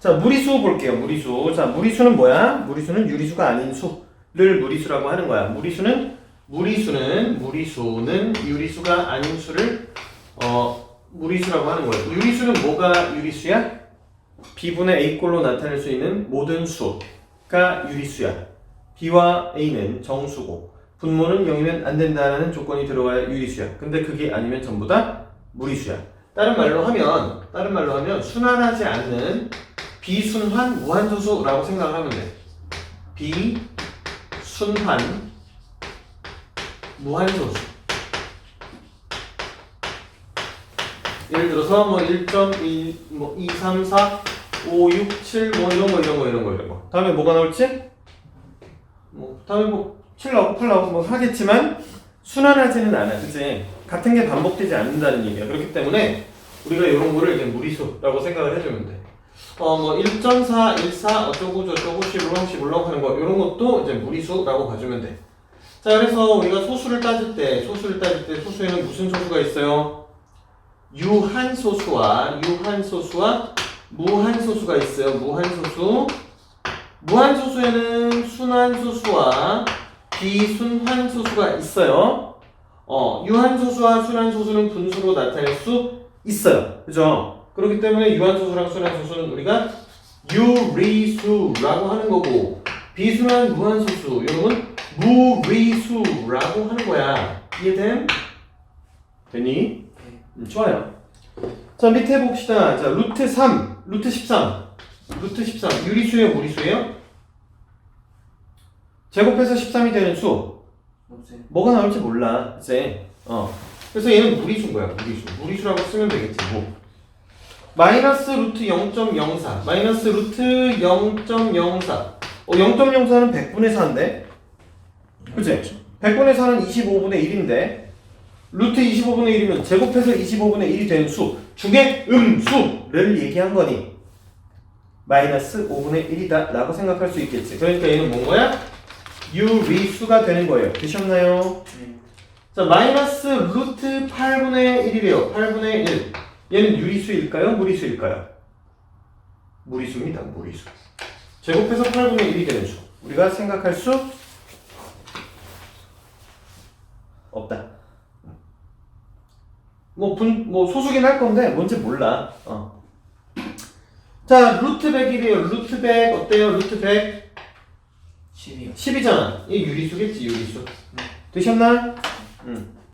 자, 무리수 볼게요. 무리수. 자, 무리수는 뭐야? 무리수는 유리수가 아닌 수를 무리수라고 하는 거야. 무리수는 무리수는 무리수는 유리수가 아닌 수를 어 무리수라고 하는 거예요. 유리수는 뭐가 유리수야? b분의 a꼴로 나타낼 수 있는 모든 수가 유리수야. b와 a는 정수고 분모는 0이면 안 된다는 조건이 들어가야 유리수야. 근데 그게 아니면 전부 다 무리수야. 다른 말로 하면 다른 말로 하면 순환하지 않는 비순환 무한소수라고 생각을 하면 돼. 비순환 무한소수. 예를 들어서 뭐 1.1, 뭐 2, 3, 4, 5, 6, 7, 뭐 이런 거 이런 거 이런 거 이런 거. 다음에 뭐가 나올지? 뭐 다음에 뭐 7 나오고 8 나오고 뭐 하겠지만 순환하지는 않아. 그치? 같은 게 반복되지 않는다는 얘기야. 그렇기 때문에 우리가 이런 거를 이제 무리수라고 생각을 해주면 돼. 어, 뭐 1.4, 1.4 어쩌고 저쩌고 11렁 11렁 하는 거 이런 것도 이제 무리수라고 봐주면 돼. 자, 그래서 우리가 소수를 따질 때, 소수를 따질 때 소수에는 무슨 소수가 있어요? 유한소수와 유한소수와 무한소수가 있어요. 무한소수. 무한소수에는 순환소수와 비순환소수가 있어요. 어, 유한소수와 순환소수는 분수로 나타낼 수 있어요. 그죠? 그렇기 때문에 유한소수랑 순환소수는 우리가 유리수라고 하는 거고 비순환 무한소수 이런 무리수라고 하는 거야. 이해됨? 됐니? 음, 좋아요. 자 밑에 봅시다. 자 루트 3, 루트 13, 루트 13 유리수예요, 무리수예요? 제곱해서 13이 되는 수 없어요. 뭐가 나올지 몰라 이제 어 그래서 얘는 무리수인 거야 무리수 무리수라고 쓰면 되겠지 뭐 마이너스 루트 0.04 마이너스 루트 0.04 어 0.04는 100분의 4인데? 그치? 100분의 4는 25분의 1인데 루트 25분의 1이면 제곱해서 25분의 1이 되는 수 중에 음수를 얘기한 거니. 마이너스 5분의 1이다 라고 생각할 수 있겠지. 그러니까 얘는 뭔 거야? 유리수가 되는 거예요. 되셨나요? 네. 자 마이너스 루트 8분의 1이래요. 8분의 1 얘는 유리수일까요? 무리수일까요? 무리수입니다. 무리수. 제곱해서 8분의 1이 되는 수. 우리가 생각할 수 없다. 뭐, 분, 뭐 소수긴 할 건데 뭔지 몰라. 어. 자 루트 100이래요. 루트 100 어때요? 루트 100 10이요. 10이잖아. 이 유리수겠지 유리수. 되셨나? 응